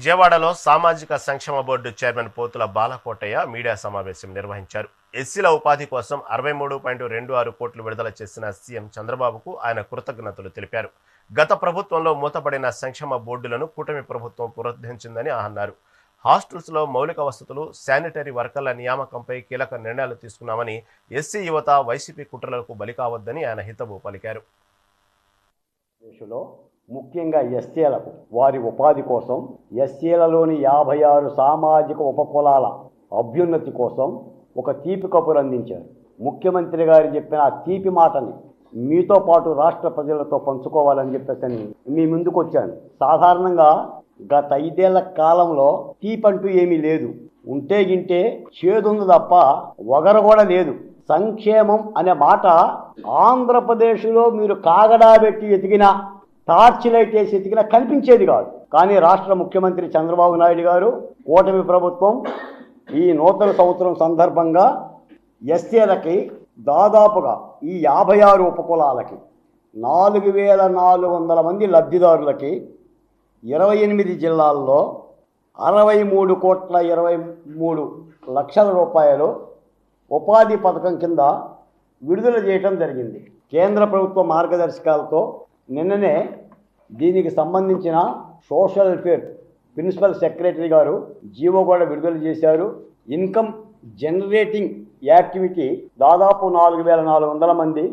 విజయవాడలో సామాజిక సంక్షేమ board chairman Pothula Balakotayya media సమావేశం నిర్వహించారు. ఎస్సీల ఉపాధి కోసం అరవై మూడు పాయింట్ రెండు ఆరు కోట్లు విడుదల చేసిన సీఎం చంద్రబాబుకు ఆయన కృతజ్ఞతలు తెలిపారు. గత ప్రభుత్వంలో మూతపడిన సంక్షేమ బోర్డులను కూటమి ప్రభుత్వం పునరుద్ధరించిందని అన్నారు. హాస్టల్స్లో మౌలిక వసతులు శానిటరీ వర్కర్ల నియామకంపై కీలక నిర్ణయాలు తీసుకున్నామని ఎస్సీ యువత వైసీపీ కుట్రలకు బలి కావద్దని ఆయన హితవు పలికారు. ముఖ్యంగా ఎస్సీలకు వారి ఉపాధి కోసం ఎస్సీలలోని యాభై ఆరు సామాజిక ఉపకులాల అభ్యున్నతి కోసం ఒక తీపి కబురు అందించారు. ముఖ్యమంత్రి గారు చెప్పిన ఆ తీపి మాటని మీతో పాటు రాష్ట్ర ప్రజలతో పంచుకోవాలని చెప్పేసి మీ ముందుకు వచ్చాను. సాధారణంగా గత ఐదేళ్ళ కాలంలో తీపి అంటూ ఏమీ లేదు. ఉంటే గింటే చేదుంది తప్ప వగర కూడా లేదు. సంక్షేమం అనే మాట ఆంధ్రప్రదేశ్లో మీరు కాగడా పెట్టి ఎతికినా టార్చ్ లైట్ వేసి ఎతికినా కనిపించేది కాదు. కానీ రాష్ట్ర ముఖ్యమంత్రి చంద్రబాబు నాయుడు గారు కూటమి ప్రభుత్వం ఈ నూతన సంవత్సరం సందర్భంగా ఎస్సీలకి దాదాపుగా ఈ యాభై ఆరు ఉపకులాలకి నాలుగు వేల నాలుగు వందల మంది లబ్ధిదారులకి ఇరవై ఎనిమిది జిల్లాల్లో అరవై మూడు కోట్ల ఇరవై మూడు లక్షల రూపాయలు ఉపాధి పథకం కింద విడుదల చేయటం జరిగింది. కేంద్ర ప్రభుత్వ మార్గదర్శకాలతో నిన్ననే దీనికి సంబంధించిన సోషల్ వెల్ఫేర్ ప్రిన్సిపల్ సెక్రటరీ గారు జీవో కూడా విడుదల చేశారు. ఇన్కమ్ జనరేటింగ్ యాక్టివిటీ దాదాపు నాలుగు వేల నాలుగు వందల మంది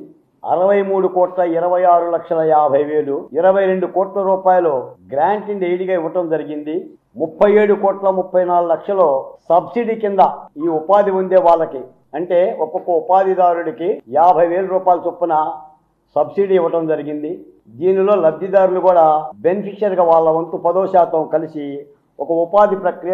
అరవై మూడు కోట్ల ఇరవై ఆరు లక్షల యాభై వేలు ఇరవై రెండు కోట్ల రూపాయలు గ్రాంట్ ఇన్ ఎయిడ్గా ఇవ్వటం జరిగింది. ముప్పై ఏడు కోట్ల ముప్పై నాలుగు లక్షలు సబ్సిడీ కింద ఈ ఉపాధి ఉండే వాళ్ళకి అంటే ఒక్కొక్క ఉపాధిదారుడికి యాభై వేల రూపాయల చొప్పున సబ్సిడీ ఇవ్వటం జరిగింది. దీనిలో లబ్ధిదారులు కూడా బెనిఫిషియర్గా వాళ్ళ వంతు పదో శాతం కలిసి ఒక ఉపాధి ప్రక్రియ